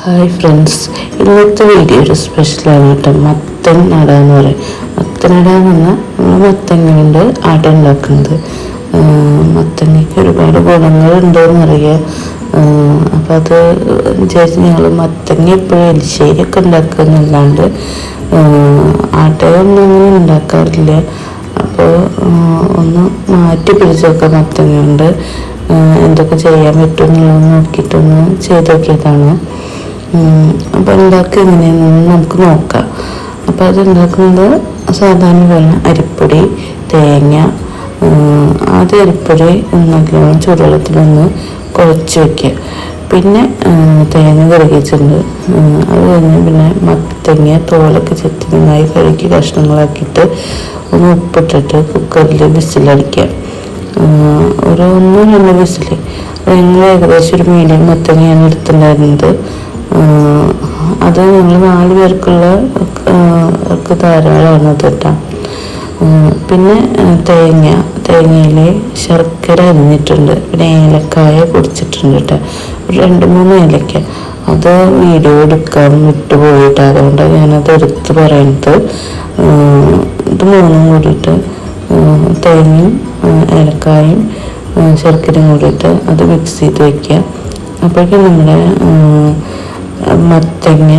Hi friends ഇന്നത്തെ video ഒരു സ്പെഷ്യലാണ് കേട്ടോ. മത്തൻ നട എന്ന് പറയും. മത്തൻ നട എന്ന് പറഞ്ഞാൽ നമ്മൾ മത്തങ്ങ കൊണ്ട് ഉണ്ടാക്കുന്നത് മത്തങ്ങയ്ക്ക് ഒരുപാട് ഗുണങ്ങളുണ്ട് എന്നറിയാം അപ്പം അത് വിചാരിച്ച് ഞങ്ങൾ മത്തങ്ങ എപ്പോഴും എലിശ്ശേരിയൊക്കെ ഉണ്ടാക്കുന്നല്ലാണ്ട് അടയൊന്നും അങ്ങനെ ഉണ്ടാക്കാറില്ല അപ്പോൾ ഒന്ന് മാറ്റി പിടിച്ചൊക്കെ മത്തങ്ങ കൊണ്ട്. എന്തൊക്കെ ചെയ്യാൻ പറ്റും എന്നുള്ളത് നോക്കിയിട്ടൊന്ന് ചെയ്ത് നോക്കിയതാണ്. അപ്പോൾ ഉണ്ടാക്കുക എങ്ങനെയാണെന്ന് നമുക്ക് നോക്കാം. അപ്പോൾ അത് ഉണ്ടാക്കുന്നത് സാധാരണ പോലെ അരിപ്പൊടി തേങ്ങ ആദ്യ അരിപ്പൊടി നല്ലോണം ചൂടുവെള്ളത്തിലൊന്ന് കുഴച്ച് വെക്കുക. പിന്നെ തേങ്ങ കഴുകിയിട്ടുണ്ട്. അത് കഴിഞ്ഞ് പിന്നെ മത്തങ്ങ തോലൊക്കെ ചെത്തി നന്നായി കഴുകി കഷ്ണങ്ങളാക്കിയിട്ട് ഒന്ന് ഉപ്പിട്ടിട്ട് കുക്കറിൽ വിസിലടിക്കുക. ഒരു ഒന്നോ രണ്ടോ വിസിൽ ഞങ്ങൾ ഏകദേശം ഒരു മീഡിയം മത്തങ്ങയാണ് എടുത്തിട്ടുണ്ടായിരുന്നത്. അത് ഞങ്ങൾ നാല് പേർക്കുള്ള ധാരാളമാണ് അത് പിന്നെ തേങ്ങ തേങ്ങയിൽ ശർക്കര അരിഞ്ഞിട്ടുണ്ട്. പിന്നെ ഏലക്കായ പൊടിച്ചിട്ടുണ്ട് കേട്ടോ. ഒരു രണ്ട് മൂന്ന് ഏലക്ക. അത് വീഡിയോ എടുക്കാൻ വിട്ടുപോയിട്ട് അതുകൊണ്ട് ഞാനത് എടുത്ത് പറയുന്നത് ഇത് മൂന്നും കൂടിയിട്ട് തേങ്ങയും ഏലക്കായും ശർക്കരയും കൂടിയിട്ട് അത് മിക്സ് ചെയ്ത് വയ്ക്കുക അപ്പോഴേക്കും നമ്മുടെ മത്തങ്ങ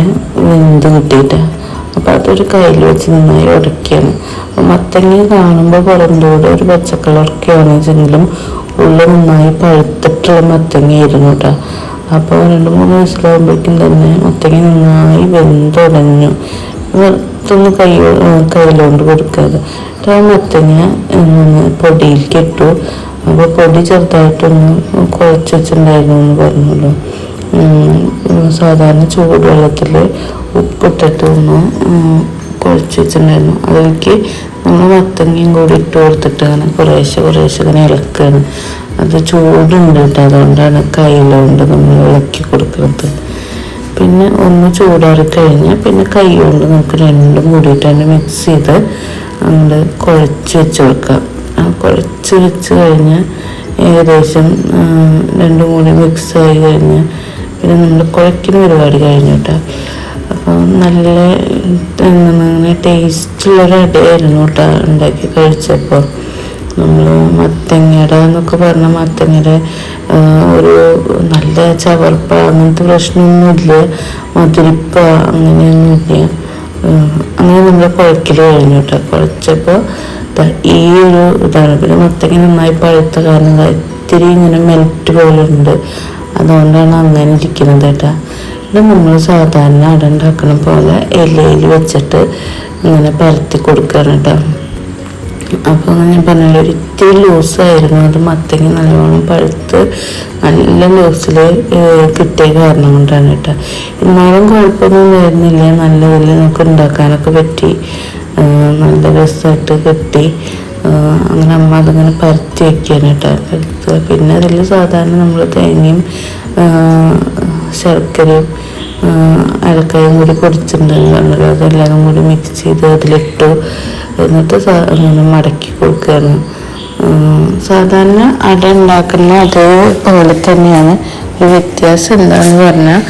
വെന്ത് കിട്ടിയിട്ട്. അപ്പോൾ അതൊരു കയ്യിൽ വെച്ച് നന്നായി ഉടക്കുകയാണ് അപ്പോൾ മത്തങ്ങ കാണുമ്പോൾ പുറന്തോടെ ഒരു പച്ച കളറൊക്കെയാണ് വെച്ചെങ്കിലും ഉള്ളിൽ നന്നായി പഴുത്തിട്ടുള്ള മത്തങ്ങയായിരുന്നു കേട്ടോ അപ്പോൾ രണ്ട് മൂന്ന് വയസ്സിലാകുമ്പോഴേക്കും തന്നെ മത്തങ്ങ നന്നായി വെന്തുടഞ്ഞു വെറുത്തൊന്ന് കൈ കയ്യിലോണ്ട് കൊടുക്കാതെ. ആ മത്തങ്ങ പൊടിയിൽ ഇട്ടു. അപ്പോൾ പൊടി ചെറുതായിട്ടൊന്ന് കുഴച്ച് വെച്ചിട്ടുണ്ടായിരുന്നു എന്ന് പറഞ്ഞല്ലോ സാധാരണ ചൂടുവെള്ളത്തിൽ ഉപ്പിട്ടിട്ട് ഒന്ന് കുഴച്ച് വെച്ചിട്ടുണ്ടായിരുന്നു. അതിലേക്ക് നമ്മൾ മത്തങ്ങയും കൂടി ഇട്ട് കൊടുത്തിട്ട് അങ്ങനെ കുറേശ്ശെ കുറേശ്ശെ ഇങ്ങനെ ഇളക്കുകയാണ് അത് ചൂടുണ്ട് കേട്ടോ അതുകൊണ്ടാണ് കൈയിലുണ്ട് നമ്മൾ ഇളക്കി കൊടുക്കുന്നത്. പിന്നെ ഒന്ന് ചൂടാറി കഴിഞ്ഞാൽ പിന്നെ കൈ കൊണ്ട് നമുക്ക് രണ്ടും കൂടിയിട്ട് തന്നെ മിക്സ് ചെയ്ത് നമ്മൾ കുഴച്ച് വെച്ച് കൊടുക്കാം. ആ കുഴച്ച് വെച്ച് കഴിഞ്ഞാൽ ഏകദേശം രണ്ടും കൂടി മിക്സ് ആയി കഴിഞ്ഞാൽ പിന്നെ നമ്മൾ കുഴക്കുന്ന പരിപാടി കഴിഞ്ഞു കേട്ടോ അപ്പോൾ നല്ല അങ്ങനെ ടേസ്റ്റുള്ളൊരു അടയായിരുന്നു കേട്ടോ ഉണ്ടാക്കി കഴിച്ചപ്പോൾ നമ്മൾ മത്തങ്ങയുടെ എന്നൊക്കെ പറഞ്ഞ മത്തങ്ങയുടെ ഒരു നല്ല ചവർപ്പ അങ്ങനത്തെ പ്രശ്നമൊന്നുമില്ല. മധുരിപ്പ അങ്ങനെയൊന്നുമില്ല അങ്ങനെ നമ്മൾ കുഴക്കൽ കഴിഞ്ഞു കേട്ടോ. കുഴച്ചപ്പോൾ ഈ ഒരു ഇതാണ്. പിന്നെ മത്തങ്ങ നന്നായി പഴുത്ത കാരണം ഇത്തിരി ഇങ്ങനെ മെൽറ്റ് പോലെ ഉണ്ട്. അതുകൊണ്ടാണ് അങ്ങനെ ഇരിക്കുന്നത് കേട്ടോ. നമ്മൾ സാധാരണ അട ഉണ്ടാക്കണ പോലെ ഇലയിൽ വെച്ചിട്ട് ഇങ്ങനെ പരത്തി കൊടുക്കുകയാണ് കേട്ടോ. അപ്പോൾ ഞാൻ പറഞ്ഞാൽ ഒരിത്തിരി ലൂസായിരുന്നു അത് മത്തങ്ങ നല്ലവണ്ണം പഴുത്ത് നല്ല ലൂസിൽ കിട്ടിയ കാരണം കൊണ്ടാണ് കേട്ടോ. എന്നാലും കുഴപ്പമൊന്നും ഉണ്ടായിരുന്നില്ല. നല്ല ഇതിൽ നമുക്ക് ഉണ്ടാക്കാനൊക്കെ പറ്റി. നല്ല രസമായിട്ട് കിട്ടി. അങ്ങനെ അമ്മ അതിങ്ങനെ പരത്തി വയ്ക്കുകയാണ് കേട്ടോ. പിന്നെ അതിൽ സാധാരണ നമ്മൾ തേങ്ങയും ശർക്കരയും അരക്കയും കൂടി പൊടിച്ചിട്ടുണ്ടായിരുന്നല്ലോ അതെല്ലാം കൂടി മിക്സ് ചെയ്ത് അതിലിട്ടു. എന്നിട്ട് അങ്ങനെ മടക്കി കൊടുക്കുകയാണ്. സാധാരണ അട ഉണ്ടാക്കുന്ന അതേപോലെ തന്നെയാണ്. ഒരു വ്യത്യാസം എന്താണെന്ന് പറഞ്ഞാൽ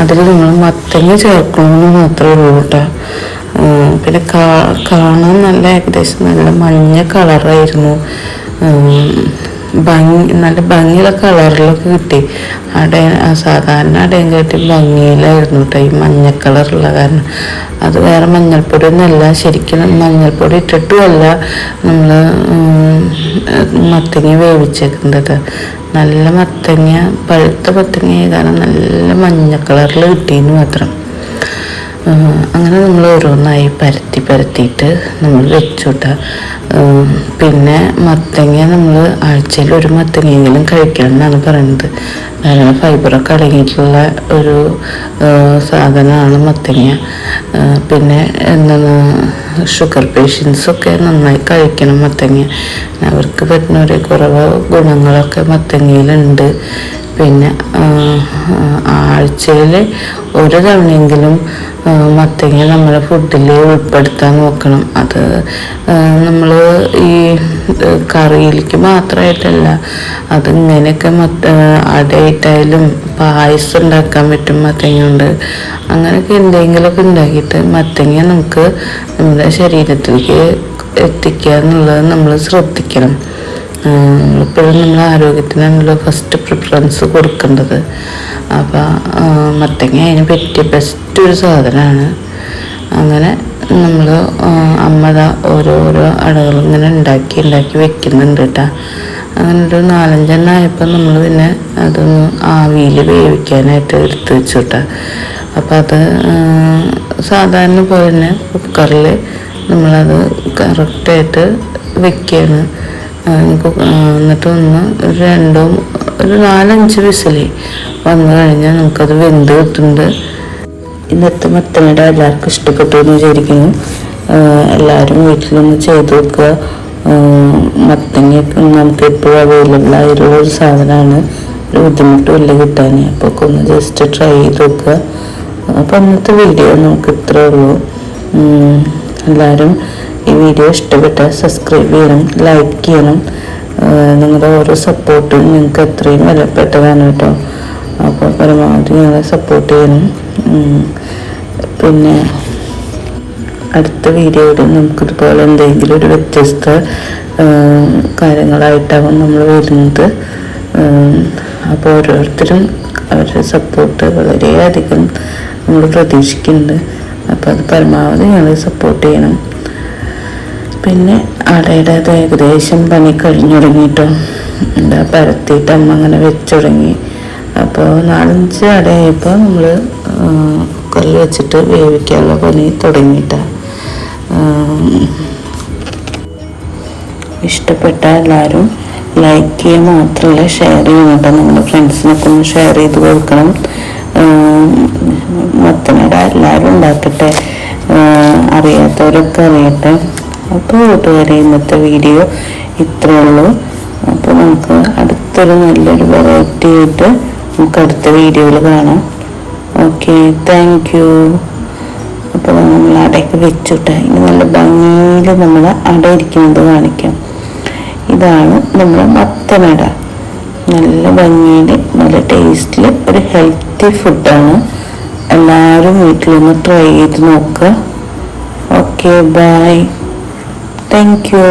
അതിൽ നമ്മൾ മത്തങ്ങ ചേർക്കണമെന്ന് മാത്രമേ ഉള്ളൂ കേട്ടോ. പിന്നെ കാണാൻ നല്ല ഏകദേശം നല്ല മഞ്ഞ കളറായിരുന്നു. ഭംഗി നല്ല ഭംഗിയുള്ള കളറിലൊക്കെ കിട്ടി. അട സാധാരണ അടയും കയറ്റി ഭംഗിയിലായിരുന്നു കേട്ടോ ഈ മഞ്ഞ കളറുള്ള കാരണം. അത് വേറെ മഞ്ഞൾപ്പൊടി ഒന്നല്ല ശരിക്കും മഞ്ഞൾപ്പൊടി ഇട്ടിട്ടുമല്ല. നമ്മൾ മത്തങ്ങ വേവിച്ചേക്കുന്നത്. നല്ല മത്തങ്ങ പഴുത്ത മത്തങ്ങ കാരണം നല്ല മഞ്ഞ കളറിൽ കിട്ടിയെന്ന് മാത്രം. അങ്ങനെ നമ്മൾ ഓരോന്നായി പരത്തി പരത്തിയിട്ട് നമ്മൾ വെച്ചുവിട്ട പിന്നെ മത്തങ്ങ നമ്മൾ ആഴ്ചയിൽ ഒരു മത്തങ്ങയെങ്കിലും കഴിക്കണം എന്നാണ് പറയുന്നത് കാരണം ഫൈബറൊക്കെ അടങ്ങിയിട്ടുള്ള ഒരു സാധനമാണ് മത്തങ്ങ. പിന്നെ എന്താണ് ഷുഗർ പേഷ്യൻസൊക്കെ നന്നായി കഴിക്കണം മത്തങ്ങ. അവർക്ക് പറ്റുന്ന ഒരു കുറവ് ഗുണങ്ങളൊക്കെ മത്തങ്ങയിലുണ്ട്. പിന്നെ ആഴ്ചയിൽ ഒരു തവണയെങ്കിലും മത്തങ്ങ നമ്മുടെ ഫുഡിൽ ഉൾപ്പെടുത്താൻ നോക്കണം. അത് നമ്മൾ ഈ കറിയിലേക്ക് മാത്രമായിട്ടല്ല അത് ഇങ്ങനെയൊക്കെ മത്ത അടയിട്ടായാലും പായസം ഉണ്ടാക്കാൻ പറ്റും മത്തങ്ങ കൊണ്ട് അങ്ങനെയൊക്കെ എന്തെങ്കിലുമൊക്കെ ഉണ്ടാക്കിയിട്ട് മത്തങ്ങ നമുക്ക് നമ്മുടെ ശരീരത്തിലേക്ക് എത്തിക്കുക എന്നുള്ളത് നമ്മൾ ശ്രദ്ധിക്കണം. എപ്പോഴും നമ്മൾ ആരോഗ്യത്തിനാണല്ലോ ഫസ്റ്റ് പ്രിഫറൻസ് കൊടുക്കേണ്ടത്. അപ്പോൾ മത്തങ്ങ അതിന് പറ്റിയ ബെസ്റ്റ് ഒരു സാധനമാണ് അങ്ങനെ നമ്മൾ അമ്മത ഓരോരോ അടകൾ ഇങ്ങനെ ഉണ്ടാക്കി ഉണ്ടാക്കി വെക്കുന്നുണ്ട് കേട്ടോ അങ്ങനെ ഒരു നാലഞ്ചെണ്ണം ആയപ്പോൾ നമ്മൾ പിന്നെ അതൊന്ന് ആവിയിൽ വേവിക്കാനായിട്ട് എടുത്ത് വെച്ചു കേട്ടോ അപ്പോൾ അത് സാധാരണ പോലെ തന്നെ കുക്കറിൽ നമ്മളത് കറക്റ്റായിട്ട് വെക്കുകയാണ് എന്നിട്ട് ഒന്ന് ഒരു രണ്ടോ ഒരു നാലഞ്ച് വിസിലി വന്നു കഴിഞ്ഞാൽ നമുക്കത് വെന്ത് കിട്ടുന്നുണ്ട്. ഇന്നത്തെ മത്തനട എല്ലാവർക്കും ഇഷ്ടപ്പെട്ടു എന്ന് വിചാരിക്കുന്നു. എല്ലാവരും വീട്ടിലൊന്ന് ചെയ്ത് നോക്കുക. ആഹ് മത്തങ്ങ നമുക്ക് എപ്പോഴും അവൈലബിൾ ആയിട്ടുള്ള ഒരു സാധനമാണ്. ഒരു ബുദ്ധിമുട്ടുമില്ല കിട്ടാൻ അപ്പോൾ ഒക്കെ ഒന്ന് ജസ്റ്റ് ട്രൈ ചെയ്ത് നോക്കുക. അപ്പോൾ അന്നത്തെ വീഡിയോ നമുക്ക് ഇത്രേ ഉള്ളൂ. എല്ലാവരും ഈ വീഡിയോ ഇഷ്ടപ്പെട്ടാൽ സബ്സ്ക്രൈബ് ചെയ്യണം ലൈക്ക് ചെയ്യണം. നിങ്ങളുടെ ഓരോ സപ്പോർട്ടും നിങ്ങൾക്ക് എത്രയും വിലപ്പെട്ടതാണ് കേട്ടോ. അപ്പോൾ പരമാവധി നിങ്ങളെ സപ്പോർട്ട് ചെയ്യണം. പിന്നെ അടുത്ത വീഡിയോയിൽ നമുക്കിതുപോലെ എന്തെങ്കിലും ഒരു വ്യത്യസ്ത കാര്യങ്ങളായിട്ടാകും നമ്മൾ വരുന്നത്. അപ്പോൾ ഓരോരുത്തരും അവരുടെ സപ്പോർട്ട് വളരെയധികം നമ്മൾ പ്രതീക്ഷിക്കുന്നുണ്ട്. അപ്പോൾ അത് പരമാവധി ഞങ്ങൾ സപ്പോർട്ട് ചെയ്യണം. പിന്നെ അടയുടെ അത് ഏകദേശം പണി കഴിഞ്ഞു തുടങ്ങിയിട്ടോ എന്താ പരത്തിയിട്ട് അമ്മ അങ്ങനെ വെച്ച് തുടങ്ങി അപ്പോൾ നാലഞ്ച് അടയായപ്പോൾ നമ്മൾ കുക്കറിൽ വെച്ചിട്ട് വേവിക്കാനുള്ള പണി തുടങ്ങിയിട്ടാണ് ഇഷ്ടപ്പെട്ട എല്ലാവരും ലൈക്ക് ചെയ്യുക മാത്രമല്ല ഷെയർ ചെയ്യണം കേട്ടോ. നിങ്ങളുടെ ഫ്രണ്ട്സിനൊക്കെ ഒന്ന് ഷെയർ ചെയ്ത് കൊടുക്കണം. മത്തനട എല്ലാവരും ഉണ്ടാക്കട്ടെ. അറിയാത്തവരൊക്കെ അറിയട്ടെ. അപ്പോൾ കൂട്ടുകാരെ ഇന്നത്തെ വീഡിയോ ഇത്രയേ ഉള്ളൂ. അപ്പോൾ നമുക്ക് അടുത്തൊരു നല്ലൊരു വെറൈറ്റി ആയിട്ട് നമുക്ക് അടുത്ത വീഡിയോയിൽ കാണാം. ഓക്കെ താങ്ക് യു അപ്പോൾ നമ്മൾ അടയൊക്കെ വെച്ചിട്ട്. ഇനി നല്ല ഭംഗിയിൽ നമ്മൾ അട ഇരിക്കുന്നത് കാണിക്കാം. ഇതാണ് നമ്മുടെ മത്തനട. നല്ല ഭംഗിയിൽ നല്ല ടേസ്റ്റിൽ ഒരു ഹെൽത്തി ഫുഡാണ് എല്ലാവരും വീട്ടിലൊന്ന് ട്രൈ ചെയ്ത് നോക്കുക. Okay bye thank you